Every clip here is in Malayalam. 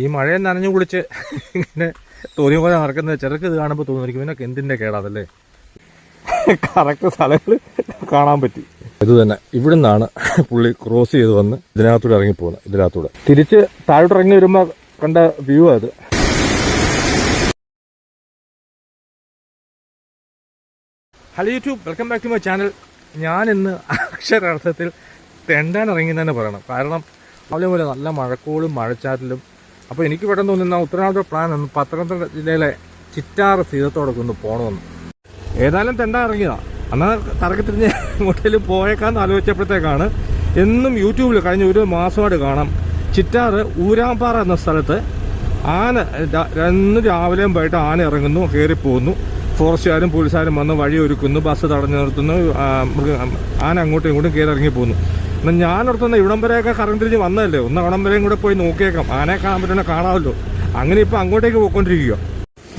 ഈ മഴയെ നനഞ്ഞു കുളിച്ച് ഇങ്ങനെ തോന്നിയ പോലെ നടക്കുന്നത് ചിലർക്ക് ഇത് കാണുമ്പോൾ തോന്നിയിരിക്കും പിന്നെ എന്തിന്റെ കേടാതല്ലേ കറക്റ്റ് സ്ഥലങ്ങൾ കാണാൻ പറ്റി. ഇത് തന്നെ ഇവിടെ നിന്നാണ് പുള്ളി ക്രോസ് ചെയ്ത് വന്ന് ഇതിനകത്തൂടെ ഇറങ്ങി പോകുന്നത് ഇതിനകത്തൂടെ. തിരിച്ച് താഴോട്ട് ഇറങ്ങി വരുമ്പോൾ കണ്ട വ്യൂ അത്. Hello YouTube welcome back to my channel. ഞാൻ ഇന്ന് അക്ഷരാർത്ഥത്തിൽ തെണ്ടാൻ ഇറങ്ങി തന്നെ പറയണം. കാരണം അതേപോലെ പോലെ നല്ല മഴക്കോളും മഴച്ചാറ്റിലും അപ്പോൾ എനിക്ക് പെട്ടെന്ന് തോന്നുന്ന ഉത്തരവാദിത്വ പ്ലാൻ ഒന്ന് പത്തനംതിട്ട ജില്ലയിലെ ചിറ്റാറ് സീതത്തോടൊക്കെ ഒന്ന് പോകണമെന്ന് ഏതായാലും തെണ്ട ഇറങ്ങിയതാ. അന്നാ തറക്കത്തിരിഞ്ഞ് മുട്ടയിൽ പോയേക്കാന്ന് ആലോചിച്ചപ്പോഴത്തേക്കാണ് എന്നും യൂട്യൂബിൽ കഴിഞ്ഞ ഒരു മാസമായിട്ട് കാണാം. ചിറ്റാറ് ഊരാമ്പാറ എന്ന സ്ഥലത്ത് ആന രണ്ട് രാവിലെയും പോയിട്ട് ആന ഇറങ്ങുന്നു കയറി പോകുന്നു. ഫോറസ്റ്റുകാരും പോലീസുകാരും വന്ന് വഴി ഒരുക്കുന്നു ബസ് തടഞ്ഞു നിർത്തുന്നു ആന അങ്ങോട്ടും ഇങ്ങോട്ടും കയറി ഇറങ്ങി പോകുന്നു. എന്നാൽ ഞാൻ ഓർത്തുന്ന ഇവിടം വരെയൊക്കെ കറണ്ട് തിരിഞ്ഞ് വന്നതല്ലേ? ഒന്ന് അവിടം വരെയും കൂടെ പോയി നോക്കിയേക്കാം. ആനയെ കാണാൻ പറ്റുന്ന കാണാമല്ലോ. അങ്ങനെ ഇപ്പം അങ്ങോട്ടേക്ക് പോയിക്കൊണ്ടിരിക്കുക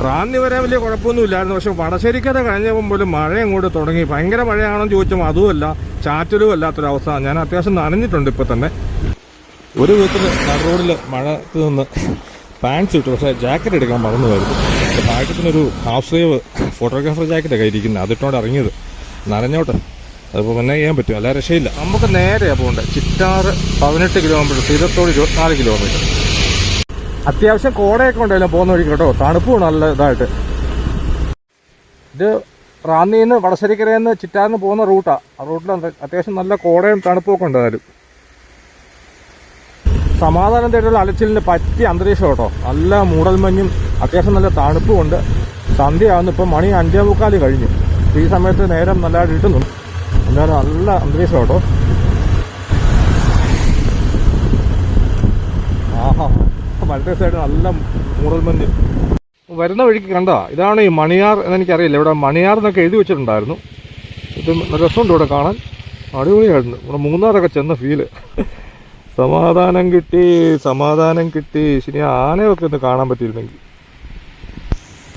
റാന്നി വരെ വലിയ കുഴപ്പമൊന്നുമില്ലായിരുന്നു പക്ഷെ വടശ്ശേരിക്കര കഴിഞ്ഞപ്പോൾ പോലും മഴ അങ്ങോട്ട് തുടങ്ങി. ഭയങ്കര മഴയാണെന്ന് ചോദിച്ചാൽ അതുമല്ല ചാറ്റലും അല്ലാത്തൊരവസ്ഥ ഞാൻ അത്യാവശ്യം നനഞ്ഞിട്ടുണ്ട് ഇപ്പം തന്നെ. ഒരു വിധത്തിൽ റോഡിൽ മഴത്ത് നിന്ന് പാൻസ് ഇട്ടു. പക്ഷേ ജാക്കറ്റ് എടുക്കാൻ മറന്നുമായിരുന്നു പാക്കറ്റിനൊരു ഹാഫ് സ്ലീവ് ഫോട്ടോഗ്രാഫർ ജാക്കറ്റൊക്കെ ഇരിക്കുന്നത് അതിട്ടോണ്ട് ഇറങ്ങിയത്. നനഞ്ഞോട്ടെ. അതിപ്പോൾ പിന്നെ ചെയ്യാൻ പറ്റും. അല്ല രക്ഷയില്ല. നമുക്ക് നേരെയാണ് പോകേണ്ടത് ചിറ്റാറ് പതിനെട്ട് കിലോമീറ്റർ സീതത്തോട് ഇരുപത്തിനാല് കിലോമീറ്റർ അത്യാവശ്യം കോടയൊക്കെ ഉണ്ടായാലും പോകുന്ന വഴി കേട്ടോ. തണുപ്പും നല്ല ഇതായിട്ട്. ഇത് റാന്നിയിൽ നിന്ന് വടശ്ശേരിക്കരയിൽ നിന്ന് ചിറ്റാറിന് പോകുന്ന റൂട്ടാണ് ആ റൂട്ടിൽ അത്യാവശ്യം നല്ല കോടയും തണുപ്പും ഒക്കെ ഉണ്ടായാലും സമാധാനം തേടിയുള്ള അലച്ചിലിന് പറ്റിയ അന്തരീക്ഷം കേട്ടോ. നല്ല മൂടൽമഞ്ഞും അത്യാവശ്യം നല്ല തണുപ്പും ഉണ്ട്. സന്ധ്യയാവുന്നു. ഇപ്പം മണി അഞ്ചേ മുക്കാൽ കഴിഞ്ഞു. ഈ സമയത്ത് നേരം നല്ലതായിട്ട് കിട്ടുന്നു എന്തായാലും നല്ല അന്തരീക്ഷം കേട്ടോ ആഹാ മറ്റേ സൈഡ് നല്ല മൂടൽമഞ്ഞ് വരുന്ന വഴിക്ക് കണ്ട? ഇതാണ് ഈ മണിയാർ എന്നെനിക്കറിയില്ല. ഇവിടെ മണിയാർ എന്നൊക്കെ എഴുതി വെച്ചിട്ടുണ്ടായിരുന്നു. ഇത് രസമുണ്ട് ഇവിടെ കാണാൻ അടിപൊളിയായിരുന്നു. ഇവിടെ മൂന്നാറൊക്കെ ചെന്ന ഫീൽ സമാധാനം കിട്ടി സമാധാനം കിട്ടി. ശരി ആനയൊക്കെ ഒന്ന് കാണാൻ പറ്റിയിരുന്നെങ്കിൽ.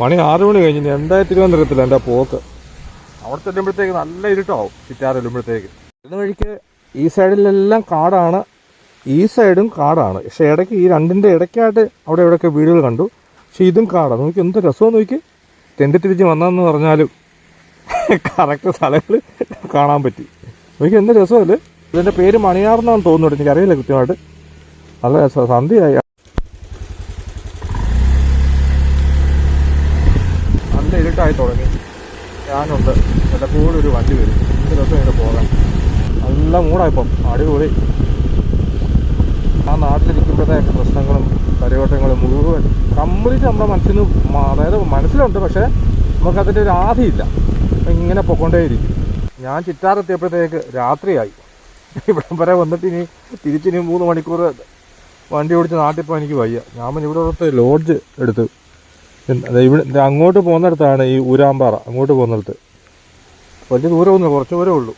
മണി ആറ് മണി കഴിഞ്ഞ് എന്തായി തിരുവനന്തപുരത്തില്ല എന്റെ പോക്ക്. അവിടെ ചെല്ലുമ്പോഴത്തേക്ക് നല്ല ഇരുട്ടാവും ചിറ്റാർ ചെല്ലുമ്പോഴത്തേക്ക് ഇന്ന് വഴിക്ക് ഈ സൈഡിലെല്ലാം കാടാണ്. ഈ സൈഡും കാടാണ്. പക്ഷേ ഇടയ്ക്ക് ഈ രണ്ടിന്റെ ഇടയ്ക്കായിട്ട് അവിടെ ഇവിടെയൊക്കെ വീടുകൾ കണ്ടു. പക്ഷേ ഇതും കാടാണ് നോക്കി എന്ത് രസമെന്ന് നോക്കി. തെണ്ടി തിരിച്ച് വന്നതെന്ന് പറഞ്ഞാലും കറക്റ്റ് സ്ഥലങ്ങൾ കാണാൻ പറ്റി. നോക്കി എന്ത് രസമല്ലേ ഇതിന്റെ പേര് മണിയാർന്നാന്ന് തോന്നുന്നുണ്ട്. എനിക്കറിയില്ല കൃത്യമായിട്ട്. നല്ല സന്ധ്യയായി നല്ല ഇരുട്ടായി തുടങ്ങി ഞാനുണ്ട് വല്ലപ്പോഴും ഒരു വണ്ടി വരും. എന്ത് രസം ഇങ്ങനെ പോകാൻ? നല്ല മൂടായിപ്പം. അടിപൊളി. ആ നാട്ടിലിരിക്കുമ്പോഴത്തേക്ക് പ്രശ്നങ്ങളും പരിവട്ടങ്ങളും മുഴുവൻ കംപ്ലീറ്റ് നമ്മുടെ മനസ്സിന് അതായത് മനസ്സിലുണ്ട് പക്ഷേ നമുക്കതിന്റെ ഒരു ആധിയില്ല. ഇങ്ങനെ പൊക്കൊണ്ടേയിരിക്കും. ഞാൻ ചിറ്റാറെത്തിയപ്പോഴത്തേക്ക് രാത്രിയായി. ഇവിടെ വരെ വന്നിട്ട് ഇനി തിരിച്ചിനി മൂന്ന് മണിക്കൂർ വണ്ടി ഓടിച്ച് നാട്ടിൽ പോകാൻ എനിക്ക് വയ്യ. ഞാൻ പിന്നെ ഇവിടെ ലോഡ്ജ് എടുത്തു ഇവിടെ അങ്ങോട്ട് പോകുന്നിടത്താണ് ഈ ഊരാമ്പാറ. അങ്ങോട്ട് പോകുന്നിടത്ത്. വലിയ ദൂരമൊന്നും കുറച്ച് ദൂരമേ ഉള്ളൂ.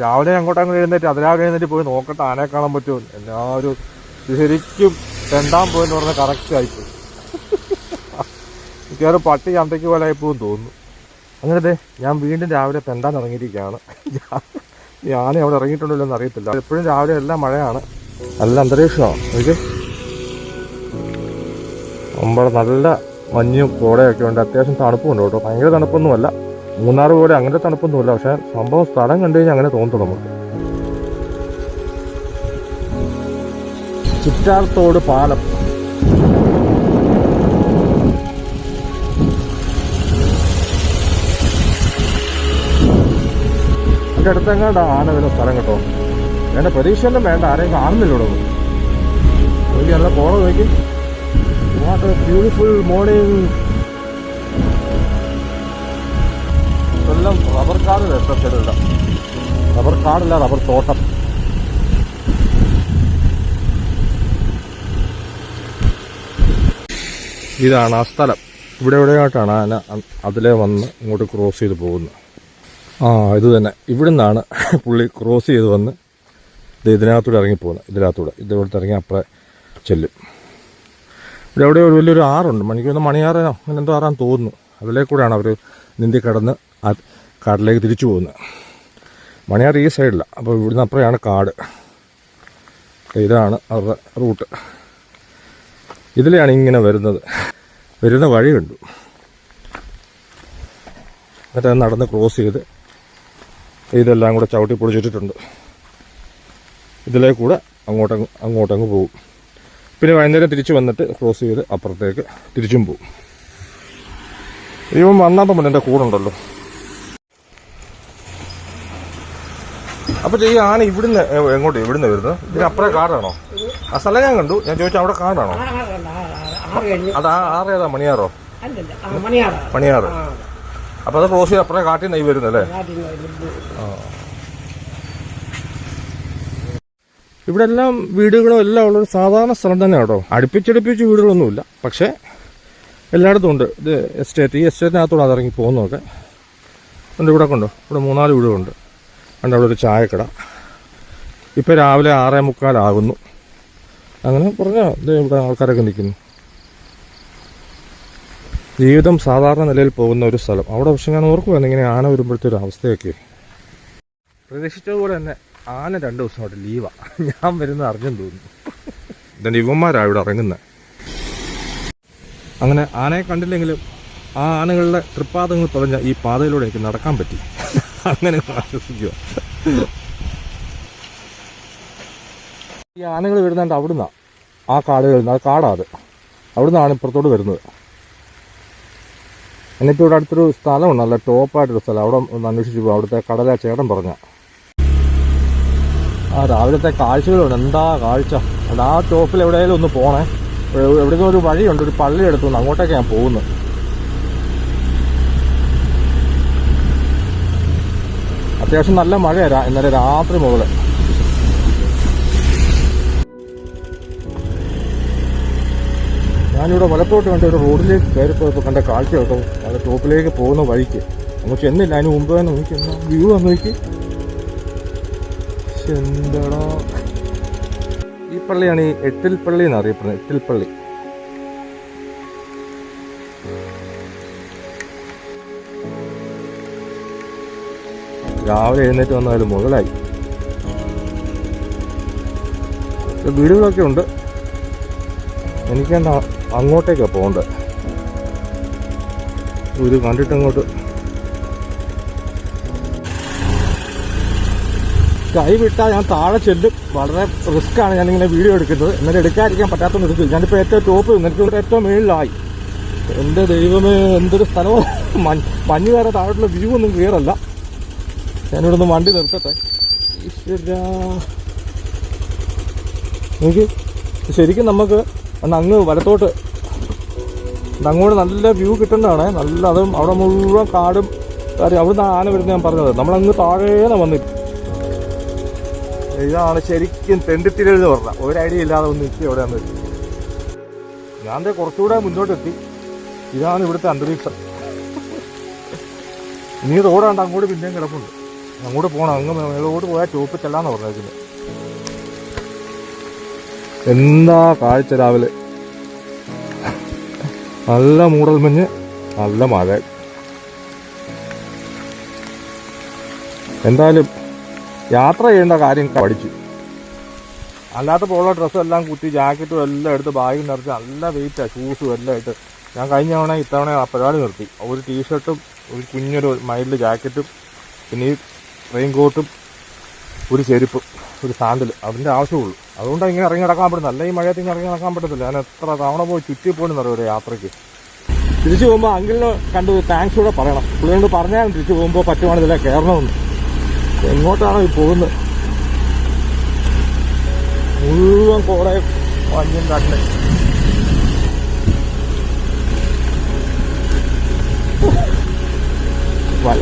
രാവിലെ അങ്ങോട്ട് അങ്ങ് എഴുന്നേറ്റ് അതിരാവിലെ എഴുന്നേറ്റ് പോയി നോക്കട്ടെ ആനയെ കാണാൻ പറ്റുമോ എല്ലാവരും ശരിക്കും രണ്ടാം പോയെന്ന് പറഞ്ഞാൽ കറക്റ്റ് ആയിപ്പോയി മിക്കവാറും പട്ടി ചന്തയ്ക്ക് പോലെ ആയിപ്പോവും തോന്നുന്നു. അങ്ങനത്തെ ഞാൻ വീണ്ടും രാവിലെ പെണ്ടാൻ ഇറങ്ങിയിരിക്കുകയാണ്. ഞാൻ അവിടെ ഇറങ്ങിയിട്ടുണ്ടല്ലോ എന്ന് അറിയത്തില്ല. എപ്പോഴും രാവിലെ എല്ലാം മഴയാണ്. നല്ല അന്തരീക്ഷമാണ്. എനിക്ക് നമ്മുടെ നല്ല മഞ്ഞും കോടയൊക്കെ ഉണ്ട്. അത്യാവശ്യം തണുപ്പുണ്ട് കേട്ടോ. ഭയങ്കര തണുപ്പൊന്നുമല്ല. മൂന്നാർ പോലെ അങ്ങനെ തണുപ്പൊന്നുമില്ല. പക്ഷെ സംഭവം സ്ഥലം കണ്ടു കഴിഞ്ഞാൽ അങ്ങനെ തോന്നുന്നു നമുക്ക്. ചിറ്റാർത്തോട് പാലം. എന്റെ അടുത്തെങ്ങാണ്ട് ആന വരുന്ന സ്ഥലം കേട്ടോ. എന്റെ പ്രതീക്ഷയൊന്നും വേണ്ട. ആരെയും കാണുന്നില്ല ഇവിടെ. ഒന്നും. നോക്കി നല്ല പോണ നോക്കി. What a beautiful morning. എല്ലാം റബ്ബർ കാട് രക്ഷപ്പെടില്ല റബ്ബർ കാടല്ല റബ്ബർ തോട്ടം. ഇതാണ് ആ സ്ഥലം. ഇവിടെ എവിടെയായിട്ടാണ് ആന അതിലെ വന്ന് ഇങ്ങോട്ട് ക്രോസ് ചെയ്ത് പോകുന്നത്? ആ ഇത് തന്നെ. ഇവിടെ നിന്നാണ് പുള്ളി ക്രോസ് ചെയ്ത് വന്ന് ഇത് ഇതിനകത്തൂടെ ഇറങ്ങിപ്പോകുന്നത്. ഇതിനകത്തൂടെ. ഇതിനകത്ത് ഇറങ്ങി അപ്പുറം ചെല്ലും. ഇവിടെ എവിടെ ഒരു വലിയൊരു ആറുണ്ട്. മണിക്ക് വന്ന മണിയാറോ അങ്ങനെ എന്തോ ആറാൻ തോന്നുന്നു. അതിലേ കൂടെയാണ് അവർ നീന്തി കടന്ന് ആ കാട്ടിലേക്ക് തിരിച്ചു പോകുന്നത്. മണിയാർ ഈ സൈഡിലാണ് അപ്പോൾ ഇവിടുന്ന് അപ്പുറയാണ് കാട്. ഇതാണ് അവരുടെ റൂട്ട്. ഇതിലെയാണ് ഇങ്ങനെ വരുന്നത്. വരുന്ന വഴി കണ്ടു. എന്നിട്ട് നടന്ന് ക്രോസ് ചെയ്ത് ഇതെല്ലാം കൂടെ ചവിട്ടി പൊടിച്ചിട്ടിട്ടുണ്ട് ഇതിലേ കൂടെ അങ്ങോട്ടങ്ങ് അങ്ങോട്ടങ്ങ് പോകും. പിന്നെ വൈകുന്നേരം തിരിച്ച് വന്നിട്ട് ക്രോസ് ചെയ്ത് അപ്പുറത്തേക്ക് തിരിച്ചും പോവും. ഇവൻ വന്നാൽ മുതൽ എന്റെ കൂടെ ഉണ്ടല്ലോ. അപ്പൊ ഈ ആന ഇവിടുന്ന് എങ്ങോട്ട് ഇവിടുന്ന് വരുന്നത്? ഇതിന് അപ്പുറം കാടാണോ? ആ സ്ഥലം ഞാൻ കണ്ടു. ഞാൻ ചോദിച്ചു അവിടെ കാടാണോ? ആറ് ഏതാ അത് ആ ആറേതാ മണിയാറോ? ആ മണിയാറ്. ആ അപ്പൊ അത് ക്രോസ് ചെയ്ത് അപ്പുറം കാട്ടിൽ നെയ് വരുന്നല്ലേ കാട്ടിൽ നിന്ന് ഇവിടെ എല്ലാം വീടുകളോ എല്ലാം ഉള്ളൊരു സാധാരണ സ്ഥലം തന്നെ കേട്ടോ അടുപ്പിച്ചടുപ്പിച്ച് വീടുകളൊന്നുമില്ല. പക്ഷേ എല്ലായിടത്തും ഉണ്ട്. ഇത് എസ്റ്റേറ്റ് ഈ എസ്റ്റേറ്റിനകത്തോടെ ഇറങ്ങി പോകുന്നതൊക്കെ. ഉണ്ട് ഇവിടെ കൊണ്ടോ ഇവിടെ മൂന്നാൽ വീടുകളുണ്ട്. ഉണ്ട് അവിടെ ഒരു ചായക്കട. ഇപ്പം രാവിലെ ആറേ മുക്കാലാകുന്നു അങ്ങനെ പറഞ്ഞാൽ ഇത് ഇവിടെ ആൾക്കാരൊക്കെ നിൽക്കുന്നു. ജീവിതം സാധാരണ നിലയിൽ പോകുന്ന ഒരു സ്ഥലം. അവിടെ പക്ഷെ ഞാൻ ഓർക്കുവായിരുന്നു ഇങ്ങനെ ആന വരുമ്പോഴത്തെ ഒരു അവസ്ഥയൊക്കെ. പ്രതീക്ഷിച്ചതുപോലെ തന്നെ ആന രണ്ട് അവിടെ ലീവാ ഞാൻ വരുന്നത് അറിഞ്ഞെന്ന് തോന്നുന്നു. ഇതെന്റെ ഇവന്മാരാ ഇവിടെ ഇറങ്ങുന്നത് അങ്ങനെ ആനയെ കണ്ടില്ലെങ്കിലും ആ ആനകളുടെ തൃപ്പാദങ്ങൾ തുറഞ്ഞ ഈ പാതയിലൂടെ എനിക്ക് നടക്കാൻ പറ്റി. അങ്ങനെ ആശ്വസിക്കുക. ഈ ആനകൾ വരുന്നുണ്ട് അവിടുന്ന്. ആ കാടുകളിൽ നിന്ന് അത് കാടാ അത്. അവിടുന്നാണ് ഇപ്പുറത്തോട്ട് വരുന്നത്. എന്നിട്ട് ഇവിടെ അടുത്തൊരു സ്ഥലമുണ്ട് നല്ല ടോപ്പായിട്ടൊരു സ്ഥലം. അവിടെ ഒന്ന് അന്വേഷിച്ചു പോകും അവിടുത്തെ കടല ചേട്ടൻ പറഞ്ഞ. ആ രാവിലത്തെ കാഴ്ചകളുണ്ട്. എന്താ കാഴ്ച? അത് ആ ടോപ്പിൽ എവിടെയെങ്കിലും ഒന്ന് പോണേ. എവിടെ- എവിടെയെങ്കിലും ഒരു വഴിയുണ്ട്. ഒരു പള്ളി എടുത്തു അങ്ങോട്ടേക്ക് ഞാൻ പോകുന്നത്. അത്യാവശ്യം നല്ല മഴയാ ഇന്നലെ രാത്രി മുതൽ ഞാനിവിടെ വലത്തോട്ട് കണ്ട ഒരു റോഡിലേക്ക് കയറിപ്പോയപ്പോൾ കണ്ട കാഴ്ച കേട്ടോ. അത് ടോപ്പിലേക്ക് പോകുന്ന വഴിക്ക്. അങ്ങ് ചെന്നില്ല. അതിന് മുമ്പ് തന്നെ നോക്കി. വ്യൂ വന്ന് നോക്കി. എന്താടാ ഈ പള്ളിയാണ് ഈ എട്ടിൽ പള്ളി എന്ന് അറിയപ്പെടുന്നത്. എട്ടിൽ പള്ളി. രാവിലെ എഴുന്നേറ്റ് വന്നാലും മുതലായി. വീടുകളൊക്കെ ഉണ്ട്. എനിക്കെന്താ അങ്ങോട്ടേക്കാണ് പോകേണ്ടത്. ഇത് കണ്ടിട്ട് അങ്ങോട്ട് കൈ വിട്ടാൽ ഞാൻ താഴെ ചെല്ലും. വളരെ റിസ്ക് ആണ് ഞാനിങ്ങനെ വീഡിയോ എടുക്കുന്നത്. എന്നാലും എടുക്കാതിരിക്കാൻ പറ്റാത്ത നിർത്തി ഞാനിപ്പോൾ ഏറ്റവും ടോപ്പ് നിനക്ക് ഏറ്റവും മേളിലായി. എന്റെ ദൈവമേ എന്തൊരു സ്ഥലമാണ് മഞ്ഞ് വേറെ താഴോട്ടുള്ള വ്യൂ ഒന്നും ക്ലിയറല്ല ഞാനിവിടെ ഒന്ന് വണ്ടി നിർത്തട്ടെ. എനിക്ക് നോക്കി ശരിക്കും നമുക്ക് അങ്ങ് വലത്തോട്ട് അങ്ങോട്ട് നല്ല വ്യൂ കിട്ടേണ്ടതാണ് നല്ല അതും അവിടെ മുഴുവൻ കാടും കാര്യം അവിടുന്ന് ആന വരുന്നത് ഞാൻ പറഞ്ഞത്. നമ്മളങ്ങ് താഴേന്ന് വന്നിട്ട് ഇതാണ് ശരിക്കും തെണ്ടിത്തിരഴുത് പറഞ്ഞ. ഒരു ഐഡിയ ഇല്ലാതെ ഒന്ന് നിൽക്കുക എവിടെയാന്ന് വെച്ചു ഞാൻ കുറച്ചുകൂടെ മുന്നോട്ട് എത്തി ഇതാണ് ഇവിടുത്തെ അന്തരീക്ഷം. നീ റോഡാണ്ട് അങ്ങോട്ട് പിന്നെയും കിടപ്പുണ്ട്. അങ്ങോട്ട് പോകണം അങ്ങ് മേളോട്ട് പോയാൽ ചോപ്പ് ചെല്ലാന്ന് പറഞ്ഞേക്കുന്നത്. എന്താ കാഴ്ച രാവിലെ? നല്ല മൂടൽ മഞ്ഞ് നല്ല മഴ. എന്തായാലും യാത്ര ചെയ്യേണ്ട കാര്യം പഠിച്ചു. അല്ലാത്ത പോലുള്ള ഡ്രസ്സും എല്ലാം കുത്തി ജാക്കറ്റും എല്ലാം എടുത്ത് ബാഗിൽ നിറച്ച് നല്ല വെയിറ്റാണ് ഷൂസും എല്ലാം ഇട്ട് ഞാൻ കഴിഞ്ഞ തവണ ഇത്തവണ ആ പരിപാടി നിർത്തി. ഒരു ടീഷർട്ടും ഒരു കുഞ്ഞൊരു മൈൽഡ് ജാക്കറ്റും പിന്നെ ഈ റെയിൻ കോട്ടും ഒരു ചെരുപ്പും ഒരു സാൻഡിൽ അതിന്റെ ആവശ്യമുള്ളൂ. അതുകൊണ്ട് ഇങ്ങനെ ഇറങ്ങി നടക്കാൻ പറ്റുന്നത് അല്ല ഈ മഴയത്ത് ഇങ്ങനെ ഇറങ്ങി നടക്കാൻ പറ്റത്തില്ല. ഞാൻ എത്ര തവണ പോയി ചുറ്റി പോയി നിറയും ഒരു യാത്രയ്ക്ക്. തിരിച്ചു പോകുമ്പോൾ അങ്കിളിനെ കണ്ട് താങ്ക്സ് കൂടെ പറയണം. പുള്ളിയോട് പറഞ്ഞാൽ തിരിച്ചു പോകുമ്പോൾ പറ്റുവാണെങ്കിൽ കയറണമെന്ന് എങ്ങോട്ടാണോ ഈ പോകുന്നത്? മുഴുവൻ കോടെ മഞ്ഞും കണ്ണ്.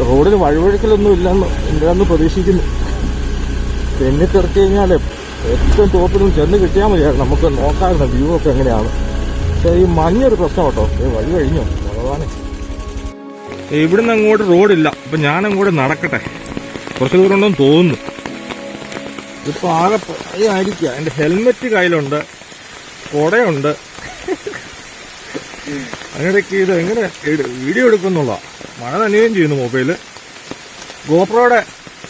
റോഡിന് വഴുവഴുക്കലൊന്നും ഇല്ലെന്ന് ഇല്ലെന്ന് പ്രതീക്ഷിക്കുന്നു. തെന്നി തെറിച്ച് കഴിഞ്ഞാൽ ഏറ്റവും ടോപ്പിലും ചെന്ന് കിട്ടിയാൽ മതിയായിരുന്നു നമുക്ക് നോക്കാമായിരുന്നു വ്യൂ ഒക്കെ എങ്ങനെയാണ്? പക്ഷേ ഈ മഞ്ഞൊരു പ്രശ്നം കേട്ടോ. വഴി കഴിഞ്ഞോ. ഭഗവാനെ. ഇവിടുന്ന് അങ്ങോട്ട് റോഡില്ല. അപ്പൊ ഞാനങ്ങോട്ട് നടക്കട്ടെ. കുറച്ച് ദൂരം ഉണ്ടെന്ന് തോന്നുന്നു. ഇപ്പൊ ആകെ ആയിരിക്കുക എന്റെ ഹെൽമെറ്റ് കയ്യിലുണ്ട്. കൊടയുണ്ട്. അങ്ങനെയൊക്കെ ഇത് എങ്ങനെ വീഡിയോ എടുക്കുന്നുള്ള മഴ നനയുകയും ചെയ്യുന്നു മൊബൈൽ. ഗോപ്രോയുടെ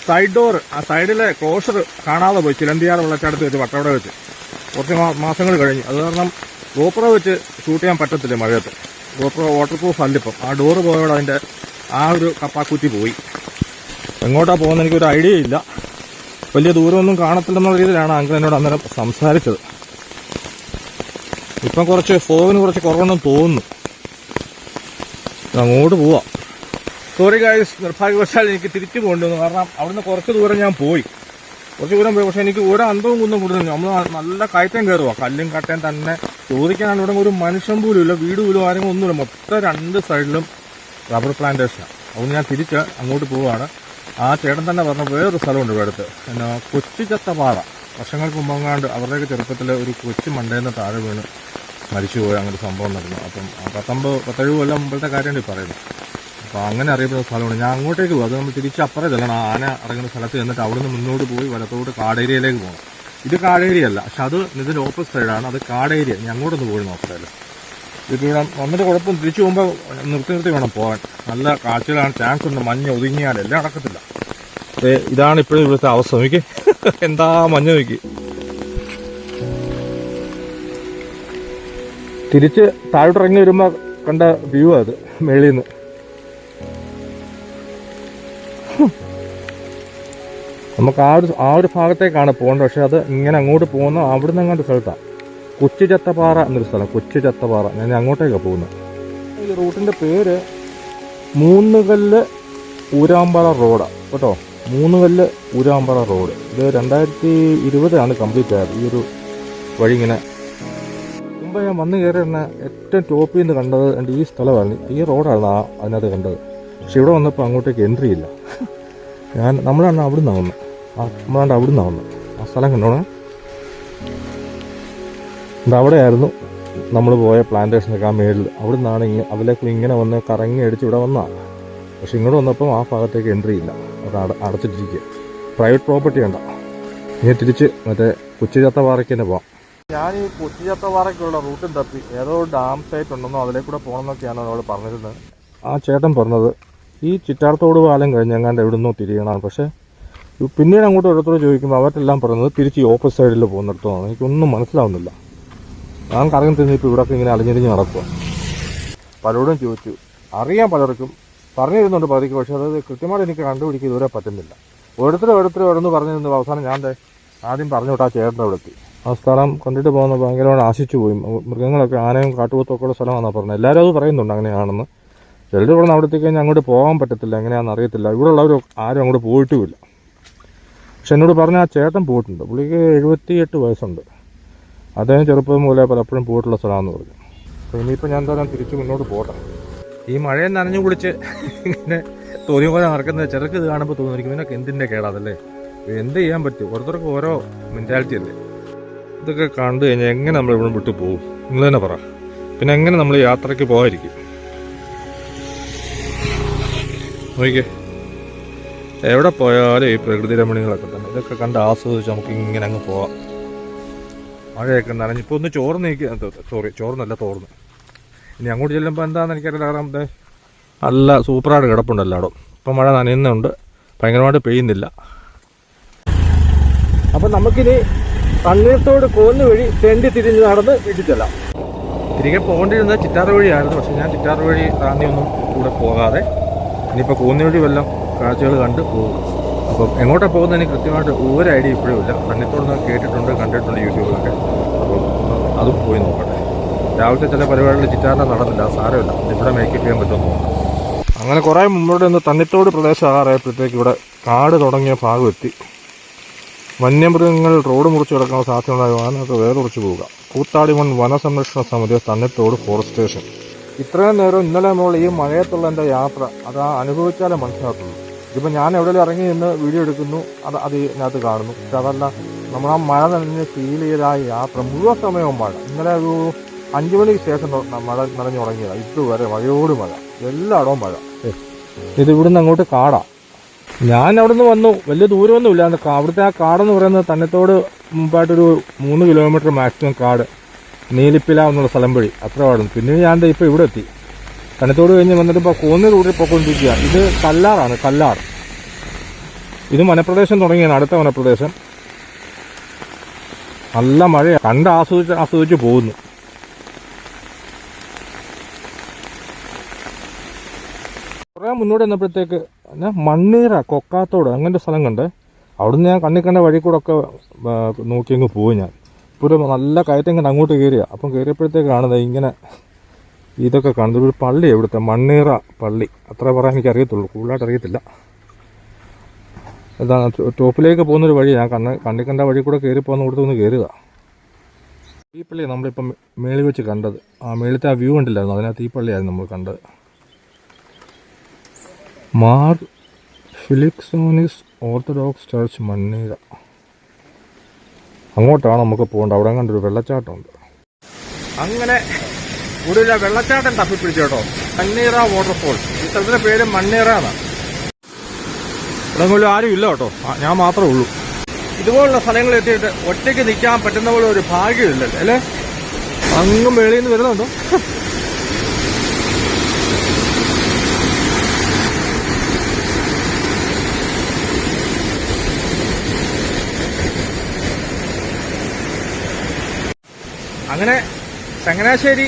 സൈഡ് ഡോർ ആ സൈഡിലെ ക്ലോഷർ കാണാതെ പോയി. ചിലന്തിയാർ വെള്ളച്ചാട്ടത്ത് വെച്ച് വട്ടവിടെ വെച്ച്. കുറച്ച് മാസങ്ങൾ കഴിഞ്ഞു. അത് കാരണം ഗോപ്രോ വെച്ച് ഷൂട്ട് ചെയ്യാൻ പറ്റത്തില്ല മഴയത്ത്. ഗോപ്രോ വാട്ടർ പ്രൂഫ് അല്ലിപ്പം. ആ ഡോറ് പോയോടെ അതിന്റെ ആ ഒരു കപ്പാക്കുറ്റി പോയി. എങ്ങോട്ടാ പോകുന്ന എനിക്കൊരു ഐഡിയ ഇല്ല. വലിയ ദൂരമൊന്നും കാണത്തില്ലെന്നുള്ള രീതിയിലാണ് അങ്കിൾ എന്നോട് അന്നേരം സംസാരിച്ചത്. ഇപ്പം കുറച്ച് ഫോഗിന് കുറച്ച് കുറവുണ്ടെന്ന് തോന്നുന്നു. അങ്ങോട്ട് പോവാം. സോറി ഗായ്സ് നിർഭാഗ്യവശാൽ എനിക്ക് തിരിച്ചു പോകേണ്ടി കാരണം അവിടുന്ന് കുറച്ച് ദൂരം ഞാൻ പോയി. കുറച്ച് ദൂരം പോയി. പക്ഷേ എനിക്ക് ഒരു അന്തവും കുന്നും കൂടുതൽ നമ്മൾ നല്ല കയറ്റം കയറുക കല്ലും കട്ടയും തന്നെ. ചോദിക്കാനാണ് ഇവിടെ ഒരു മനുഷ്യൻ പോലും ഇല്ല. വീട് പോലും ആരെങ്കിലും ഒന്നുമില്ല. മൊത്തം രണ്ട് സൈഡിലും റബ്ബർ പ്ലാന്റേഷനാണ് അതുകൊണ്ട് ഞാൻ തിരിച്ച് അങ്ങോട്ട് പോവുകയാണ് ആ ചേട്ടൻ തന്നെ പറഞ്ഞ വേറൊരു സ്ഥലമുണ്ട് ഇവിടെ അടുത്ത്. പിന്നെ കൊച്ചു ചത്തപാറ വർഷങ്ങൾക്ക് മുമ്പെങ്ങാണ്ട് അവരുടെയൊക്കെ ചെറുപ്പത്തിൽ ഒരു കൊച്ചു മണ്ടയിൽ നിന്ന് താഴെ വീണ് മരിച്ചുപോയ അങ്ങനെ സംഭവം നടന്നു. അപ്പം പത്തൊമ്പത് പത്തേഴ് കൊല്ലം മുമ്പത്തെ കാര്യമാണ് ഈ പറയുന്നത്. അപ്പോൾ അങ്ങനെ അറിയപ്പെടുന്ന സ്ഥലമാണ് ഞാൻ അങ്ങോട്ടേക്ക് പോകും അത് നമ്മൾ തിരിച്ച് അപ്പുറം ചെല്ലണം. ആന ഇറങ്ങുന്ന സ്ഥലത്ത് ചെന്നിട്ട് അവിടുന്ന് മുന്നോട്ട് പോയി വലത്തോട്ട് കാടേരിയയിലേക്ക് പോകണം. ഇത് കാടേരിയല്ല. പക്ഷെ അത് ഇതിന്റെ ഓപ്പോസിറ്റ് സൈഡാണ് അത് കാടേരിയ ഞാൻ അങ്ങോട്ടൊന്ന് പോയി നോക്കത്തില്ല ഇവിടെ വന്നിട്ട് കുഴപ്പം തിരിച്ചു പോകുമ്പോൾ നിർത്തി നിർത്തി വേണം പോകാൻ. നല്ല കാഴ്ചകളാണ് ചാൻസ് ഉണ്ട് മഞ്ഞ് ഒതുങ്ങിയാൽ എല്ലാം നടക്കത്തില്ല ഇതാണ് ഇപ്പോഴും ഇവിടുത്തെ അവസ്ഥ. നോക്കി. എന്താ മഞ്ഞ് നോക്കി. തിരിച്ച് താഴോട്ട് ഇറങ്ങി വരുമ്പോൾ കണ്ട വ്യൂ അത് മേളിൽ നിന്ന് നമുക്ക് ആ ഒരു ആ ഒരു ഭാഗത്തേക്കാണ് പോകേണ്ടത്. പക്ഷെ അത് ഇങ്ങനെ അങ്ങോട്ട് പോകുന്ന അവിടുന്ന് അങ്ങോട്ട് സ്ഥലത്താണ് കൊച്ചു ചത്തപ്പാറ എന്നൊരു സ്ഥലം കൊച്ചു ചത്തപ്പാറ ഞാൻ അങ്ങോട്ടേക്കാണ് പോകുന്നത്. ഈ റൂട്ടിന്റെ പേര് മൂന്നുകല്ല് ഊരാമ്പറ റോഡാണ് കേട്ടോ? മൂന്നുകല്ല് ഊരാമ്പറ റോഡ്. ഇത് രണ്ടായിരത്തി ഇരുപതാണ് കംപ്ലീറ്റ് ആയത്. ഈ ഒരു വഴി ഇങ്ങനെ. മുമ്പ് ഞാൻ വന്ന് കയറിയിരുന്ന ഏറ്റവും ടോപ്പിൽ നിന്ന് കണ്ടത് എന്റെ ഈ സ്ഥലമാണ്. ഈ റോഡാണ് ആ അതിനകത്ത് കണ്ടത്. പക്ഷെ ഇവിടെ വന്നപ്പോൾ അങ്ങോട്ടേക്ക് എൻട്രി ഇല്ല. ഞാൻ നമ്മളാണ് അവിടെ നിന്നാണ് വന്നത്. ആ നമ്മളാണ്ട് അവിടെ നിന്നാണ് വന്നത്. ആ സ്ഥലം കണ്ടോണേ ഇത് അവിടെയായിരുന്നു നമ്മൾ പോയ പ്ലാന്റേഷനൊക്കെ ആ മേളിൽ അവിടെ നിന്നാണ് ഇങ്ങനെ അതിലേക്ക് ഇങ്ങനെ വന്ന് കറങ്ങി അടിച്ച് ഇവിടെ വന്നതാണ് പക്ഷെ ഇങ്ങോട്ട് വന്നപ്പം ആ ഭാഗത്തേക്ക് എൻട്രി ഇല്ല. അത് അട അടച്ചിട്ടിരിക്കുക പ്രൈവറ്റ് പ്രോപ്പർട്ടി ഉണ്ട ഇനി തിരിച്ച് മറ്റേ കൊച്ചുചത്തപാറയ്ക്ക് തന്നെ പോവാം. ഞാൻ ഈ കൊച്ചുചത്തപാറയ്ക്കുള്ള റൂട്ടും തപ്പി. ഏതോ ഡാം സൈറ്റ് ഉണ്ടെന്നോ അതിലേക്ക് കൂടെ പോകണമെന്നൊക്കെയാണ് അവിടെ പറഞ്ഞിരുന്നത്. ആ ചേട്ടൻ പറഞ്ഞത് ഈ ചിറ്റാർത്തോട് പാലം കഴിഞ്ഞ് എങ്ങാണ്ട് എവിടുന്നോ തിരിയണം പക്ഷേ പിന്നീട് അങ്ങോട്ട് ഓരോരുത്തരോട് ചോദിക്കുമ്പോൾ അവരെല്ലാം പറയുന്നത് തിരിച്ച് ഈ ഓപ്പോസിറ്റ് സൈഡിൽ പോകുന്നിടത്തോന്നാണ്. എനിക്കൊന്നും മനസ്സിലാവുന്നില്ല. ഞാൻ കറങ്ങി തിരിഞ്ഞ് ഇപ്പോൾ ഇവിടെയൊക്കെ ഇങ്ങനെ അലിഞ്ഞിരിഞ്ഞ് നടക്കുക പലരോടും ചോദിച്ചു. അറിയാൻ പലർക്കും പറഞ്ഞു തരുന്നുണ്ട് പതിക്ക് പക്ഷേ അത് കൃത്യമായിട്ട് എനിക്ക് കണ്ടുപിടിക്കുക ഇതുവരെ പറ്റുന്നില്ല. ഓരോരുത്തരും ഓരോരുത്തരും ഓരോന്ന് പറഞ്ഞു തന്നു അവസാനം ഞാൻ ആദ്യം പറഞ്ഞു വിട്ടാ ചേട്ടന്റെ അവിടെ എത്തി ആ സ്ഥലം കണ്ടിട്ട് പോകുന്ന ഭയങ്കരമായിട്ട് ആശിച്ചു പോയി. മൃഗങ്ങളൊക്കെ ആനയും കാട്ടുപോത്തൊക്കെ ഉള്ള സ്ഥലമാണെന്നാണ് പറഞ്ഞത്. എല്ലാവരും അത് പറയുന്നുണ്ട് അങ്ങനെയാണെന്ന്. ചിലർ പറഞ്ഞ് അവിടെ എത്തിക്കഴിഞ്ഞാൽ അങ്ങോട്ട് പോകാൻ പറ്റത്തില്ല എങ്ങനെയാണെന്ന് അറിയത്തില്ല. ഇവിടെ ഉള്ളവർ ആരും അങ്ങോട്ട് പോയിട്ടുമില്ല. പക്ഷെ എന്നോട് പറഞ്ഞ ആ ചേട്ടൻ പോയിട്ടുണ്ട്. പുള്ളിക്ക് എഴുപത്തിയെട്ട് വയസ്സുണ്ട്. അദ്ദേഹം ചെറുപ്പം മുതലേ പലപ്പോഴും പോയിട്ടുള്ള സ്ഥലമാണെന്ന് പറഞ്ഞു. അപ്പോൾ ഇനിയിപ്പോൾ ഞാൻ എന്തായാലും തിരിച്ചു മുന്നോട്ട് പോട്ടെ. ഈ മഴയെ നനഞ്ഞു കുളിച്ച് ഇങ്ങനെ തോന്നിയ പോലെ നടക്കുന്നത് ചെറുക്ക് ഇത് കാണുമ്പോൾ തോന്നിയിരിക്കും ഇതിനൊക്കെ എന്തിന്റെ കേടാതല്ലേ? എന്ത് ചെയ്യാൻ പറ്റും? ഓരോരുത്തർക്ക് ഓരോ മെന്റാലിറ്റി അല്ലേ? ഇതൊക്കെ കണ്ടു കഴിഞ്ഞാൽ എങ്ങനെ നമ്മൾ ഇവിടെ വിട്ടു പോകും? നിങ്ങൾ തന്നെ പറ. പിന്നെ എങ്ങനെ നമ്മൾ യാത്രയ്ക്ക് പോകാതിരിക്കും? നോക്കിക്കേ. എവിടെ പോയാലും ഈ പ്രകൃതി രമണികളൊക്കെ തന്നെ. ഇതൊക്കെ കണ്ട് ആസ്വദിച്ച് നമുക്ക് ഇങ്ങനെ അങ്ങ് പോവാം. മഴയൊക്കെ നനഞ്ഞ് ഇപ്പോൾ ഒന്ന് ചോർന്ന് സോറി ചോർന്നല്ല തോർന്ന്. ഇനി അങ്ങോട്ട് ചെല്ലുമ്പോൾ എന്താണെന്ന് എനിക്കറിയില്ല കാരണം നല്ല സൂപ്പറായിട്ട് കിടപ്പുണ്ട് എല്ലായിടും ഇപ്പം മഴ നനയുന്നുണ്ട്. ഭയങ്കരമായിട്ട് പെയ്യുന്നില്ല. അപ്പം നമുക്കിനി തണ്ണീർത്തോട് കോന്ന് വഴി തെണ്ടി തിരിഞ്ഞ് നടന്ന് വീട്ടിൽ ചെല്ലാം. തിരികെ പോകേണ്ടിരുന്നത് ചിറ്റാറ് വഴിയായിരുന്നു. പക്ഷെ ഞാൻ ചിറ്റാറ് വഴി റാന്നിയൊന്നും കൂടെ പോകാതെ ഇനിയിപ്പോൾ കോന്നി വഴി വല്ലതും കാഴ്ചകൾ കണ്ട് പോകും. അപ്പം എങ്ങോട്ടാണ് പോകുന്നത് എനിക്ക് കൃത്യമായിട്ട് ഒരു ഐഡിയ ഇപ്പോഴും ഇല്ല. തണ്ണിത്തോട് ഞാൻ കേട്ടിട്ടുണ്ട് കണ്ടിട്ടുണ്ട് യൂട്യൂബിലൊക്കെ. അപ്പം അതും പോയി നോക്കട്ടെ. രാവിലത്തെ ചില പരിപാടികൾ ചിറ്റാറിനെ നടന്നില്ല സാരമില്ല. ഇവിടെ മേക്കപ്പ് ചെയ്യാൻ പറ്റുമെന്ന് തോന്നുന്നു. അങ്ങനെ കുറേ മുമ്പോട്ട് നിന്ന് തണ്ണിത്തോട് പ്രദേശം ആകാറായപ്പോഴത്തേക്ക് ഇവിടെ കാട് തുടങ്ങിയ ഭാഗം എത്തി. വന്യമൃഗങ്ങൾ റോഡ് മുറിച്ച് കിടക്കുന്ന സാധ്യതയുണ്ടായ വേറെ കുറിച്ച് പോവുക. കൂത്താടിമൺ വനസംരക്ഷണ സമിതി തണ്ണിത്തോട് ഫോറസ്റ്റ് സ്റ്റേഷൻ ഇത്രയും നേരം ഇന്നലെ നമ്മൾ ഈ മഴയത്തുള്ള എന്റെ യാത്ര അത് അനുഭവിച്ചാലേ മനസ്സിലാക്കുള്ളൂ ഇതിപ്പോൾ ഞാൻ എവിടെയെങ്കിലും ഇറങ്ങി നിന്ന് വീഡിയോ എടുക്കുന്നു അത് അത് ഇതിനകത്ത് കാണുന്നു. പക്ഷെ അതല്ല നമ്മൾ ആ മഴ നനഞ്ഞ് ഫീൽ ചെയ്ത ആ പ്രമുഖ സമയവും മഴ. ഇന്നലെ ഒരു അഞ്ചു മണിക്ക് ശേഷം മഴ നനഞ്ഞു തുടങ്ങിയതാണ് ഇതുവരെ മഴയോട് മഴ. എല്ലായിടവും മഴ. ഇത് ഇവിടുന്ന് അങ്ങോട്ട് കാടാ. ഞാൻ അവിടെ നിന്ന് വന്നു. വലിയ ദൂരമൊന്നുമില്ല. അവിടുത്തെ ആ കാടെന്ന് പറയുന്നത് തന്നത്തോട് മുമ്പായിട്ടൊരു മൂന്ന് കിലോമീറ്റർ മാക്സിമം കാട്. നീലിപ്പില എന്നുള്ള സ്ഥലം വഴി. അത്ര പാടുന്നു പിന്നെ ഞാൻ ഇപ്പോൾ ഇവിടെ എത്തി. കനത്തോട് കഴിഞ്ഞ് വന്നിട്ട് ഇപ്പോൾ കോന്നി റൂട്ടിൽ പോയിക്കൊണ്ടിരിക്കുക ഇത് കല്ലാറാണ് കല്ലാർ. ഇത് വനപ്രദേശം തുടങ്ങിയാണ് അടുത്ത വനപ്രദേശം. നല്ല മഴയാണ് കണ്ട് ആസ്വദിച്ച് ആസ്വദിച്ച് പോകുന്നു. കുറേ മുന്നോട്ട് വന്നപ്പോഴത്തേക്ക് ഞാൻ മണ്ണീറ കൊക്കാത്തോട് അങ്ങനത്തെ സ്ഥലം കണ്ട്. അവിടുന്ന് ഞാൻ കണ്ണിക്കണ്ട കണ്ട വഴി കൂടെ ഒക്കെ നോക്കി അങ്ങ് പോയി ഞാൻ. ഇപ്പോൾ ഒരു നല്ല കയറ്റം കണ്ട് അങ്ങോട്ട് കയറിയ. അപ്പം കയറിയപ്പോഴത്തേക്കാണ് ഇങ്ങനെ ഇതൊക്കെ കാണുന്നത് ഒരു പള്ളി ഇവിടുത്തെ മണ്ണീറ പള്ളി. അത്ര പറയാൻ എനിക്ക് അറിയത്തുള്ളൂ. കൂടുതലായിട്ട് അറിയത്തില്ല. എന്താണ് ടോപ്പിലേക്ക് പോകുന്നൊരു വഴി ഞാൻ കണ്ണ് കണ്ടിക്കണ്ട കണ്ട വഴി കൂടെ കയറി പോകുന്ന കൊടുത്ത് ഒന്ന് കയറുക. ഈ പള്ളി നമ്മളിപ്പം മേളിൽ വെച്ച് കണ്ടത്. ആ മേളിലത്തെ ആ വ്യൂ കണ്ടില്ലായിരുന്നു? അതിനകത്ത് ഈ പള്ളിയായിരുന്നു നമ്മൾ കണ്ടത്. മാർ ഫിലിക്സോണിസ് ഓർത്തഡോക്സ് ചർച്ച് മണ്ണീര അങ്ങോട്ടാണ് നമുക്ക് പോകേണ്ടത്. അവിടെ കണ്ടൊരു വെള്ളച്ചാട്ടമുണ്ട്. അങ്ങനെ കൂടുതൽ വെള്ളച്ചാട്ടം തപ്പിപ്പിടിച്ചു കേട്ടോ. മണ്ണീറ വാട്ടർഫോൾ ഈ സ്ഥലത്തിന്റെ പേര് മണ്ണീറ എന്നാണ് ഇവിടെ പോലും ആരും ഇല്ല കേട്ടോ. ഞാൻ മാത്രമേ ഉള്ളൂ. ഇതുപോലുള്ള സ്ഥലങ്ങളിൽ എത്തിയിട്ട് ഒറ്റയ്ക്ക് നിൽക്കാൻ പറ്റുന്ന പോലെ ഒരു ഭാഗ്യമില്ലല്ലോ അല്ലേ? അങ്ങും വെളിയിൽ നിന്ന് വരുന്നുണ്ടോ? അങ്ങനെ ചങ്ങനാശ്ശേരി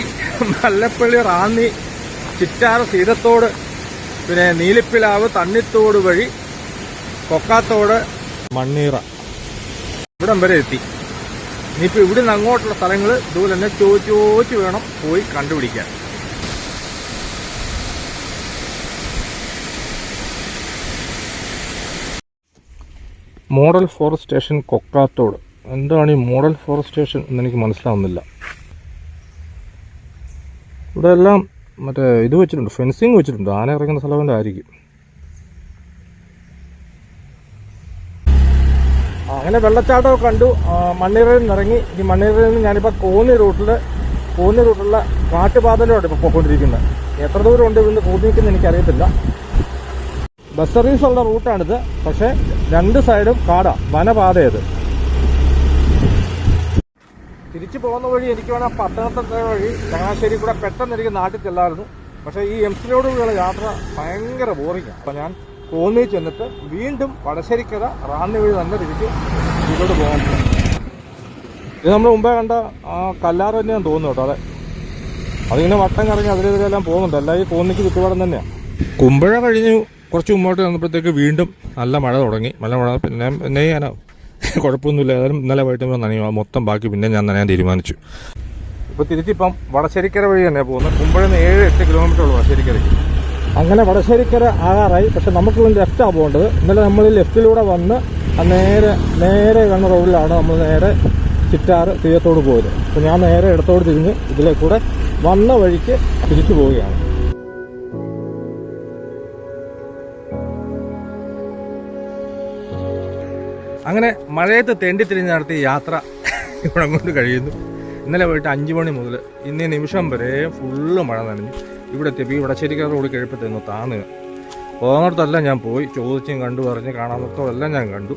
മല്ലപ്പള്ളി റാന്നി ചിറ്റാർ സീതത്തോട് പിന്നെ നീലിപ്പിലാവ് തണ്ണിത്തോട് വഴി കൊക്കാത്തോട് മണ്ണീറ ഇവിടം വരെ എത്തി. ഇനിയിപ്പോൾ ഇവിടുന്ന് അങ്ങോട്ടുള്ള സ്ഥലങ്ങൾ ഇതുപോലെ തന്നെ ചോദിച്ച് ചോദിച്ച് വേണം പോയി കണ്ടുപിടിക്കാൻ. Model forest station Kokkathodu. എന്താണ് ഈ മോഡൽ ഫോറസ്റ്റ് സ്റ്റേഷൻ എന്നെനിക്ക് മനസ്സിലാവുന്നില്ല. ഇവിടെ എല്ലാം മറ്റേ ഇത് വെച്ചിട്ടുണ്ട് ഫെൻസിങ് വെച്ചിട്ടുണ്ട്. ആന ഇറങ്ങുന്ന സ്ഥലം ആയിരിക്കും അങ്ങനെ വെള്ളച്ചാട്ടമൊക്കെ കണ്ടു. ആ, മണ്ണീറയിൽ നിന്ന് ഇറങ്ങി ഈ മണ്ണീറയിൽ നിന്ന് ഞാനിപ്പോൾ കോന്നി റൂട്ടിൽ കോന്നി റൂട്ടിലുള്ള കാട്ടുപാതയിലോട്ട് ഇപ്പോൾ പോയിക്കൊണ്ടിരിക്കുന്നത്. എത്ര ദൂരം ഉണ്ട് ഇവിടുന്ന് കോന്നി നിൽക്കുന്നത് എനിക്കറിയത്തില്ല. ബസ് സർവീസ് ഉള്ള റൂട്ടാണിത്. പക്ഷേ രണ്ട് സൈഡും കാടാണ് വനപാതയത് തിരിച്ചു പോകുന്ന വഴി എനിക്ക് വേണം പത്തനംതിട്ട വഴി ചങ്ങനാശ്ശേരി കൂടെ പെട്ടെന്ന് എനിക്ക് നാട്ടിൽ ചെല്ലായിരുന്നു പക്ഷേ ഈ എം സിയിലോടുള്ള യാത്ര ഭയങ്കര ബോറിങ്ങാണ് അപ്പം ഞാൻ കോന്നി ചെന്നിട്ട് വീണ്ടും വടശ്ശേരിക്കര റാന്നി വഴി തന്നെ തിരിച്ച് ഇതിലോട്ട് പോകാൻ ഇത് നമ്മൾ മുമ്പേ കണ്ട കല്ലാറ് തന്നെയാണ് തോന്നുന്നു കേട്ടോ അതെ. അതിങ്ങനെ വട്ടം കറങ്ങി അതിലെതിരെല്ലാം പോകുന്നുണ്ട്. എല്ലാം ഈ കോന്നിക്ക് ചുറ്റുപാടം തന്നെയാണ് കുമ്പഴ കഴിഞ്ഞു കുറച്ച് മുമ്പോട്ട് വന്നപ്പോഴത്തേക്ക് വീണ്ടും നല്ല മഴ തുടങ്ങി. നല്ല മഴ പിന്നെ ഞാൻ കുഴപ്പമൊന്നുമില്ല. ഏതായാലും ഇന്നലെ വൈകിട്ട് നനയും മൊത്തം ബാക്കി പിന്നെ ഞാൻ നനയാൻ തീരുമാനിച്ചു. ഇപ്പോൾ തിരിച്ചിപ്പം വടശ്ശേരിക്കര വഴി തന്നെ പോകുന്നത്. കുമ്പഴയിൽ നിന്ന് ഏഴ് എട്ട് കിലോമീറ്റർ ഉള്ളൂ വടശ്ശേരിക്കരയ്ക്ക് അങ്ങനെ വടശ്ശേരിക്കര ആകാറായി പക്ഷെ നമുക്ക് ഇന്ന് ലെഫ്റ്റാണ് പോകേണ്ടത്. ഇന്നലെ നമ്മൾ ലെഫ്റ്റിലൂടെ വന്ന് നേരെ നേരെ കണ്ണ റോഡിലാണ് നമ്മൾ നേരെ ചിറ്റാറ് തീയത്തോട് പോയത്. അപ്പോൾ ഞാൻ നേരെ ഇടത്തോട് തിരിഞ്ഞ് ഇതിലെ കൂടെ വന്ന വഴിക്ക് തിരിച്ചു പോവുകയാണ്. അങ്ങനെ മഴയത്ത് തേണ്ടി തിരിഞ്ഞ് നടത്തിയ യാത്ര ഇവിടെ കൊണ്ട് കഴിയുന്നു. ഇന്നലെ പോയിട്ട് അഞ്ച് മണി മുതൽ ഇന്നേ നിമിഷം വരെ ഫുള്ള് മഴ നനഞ്ഞു. ഇവിടെ എത്തിയപ്പോൾ ഈ വടശ്ശേരിക്കാർ റോഡ് കഴിപ്പത്തേന്ന് താന്നുക പോകുന്നിടത്തെല്ലാം ഞാൻ പോയി. ചോദിച്ചും കണ്ടു പറഞ്ഞ് എല്ലാം ഞാൻ കണ്ടു.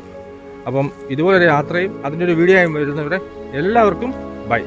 അപ്പം ഇതുപോലൊരു യാത്രയും അതിന്റെ ഒരു വീഡിയോയും വരുന്നവരെ എല്ലാവർക്കും ബൈ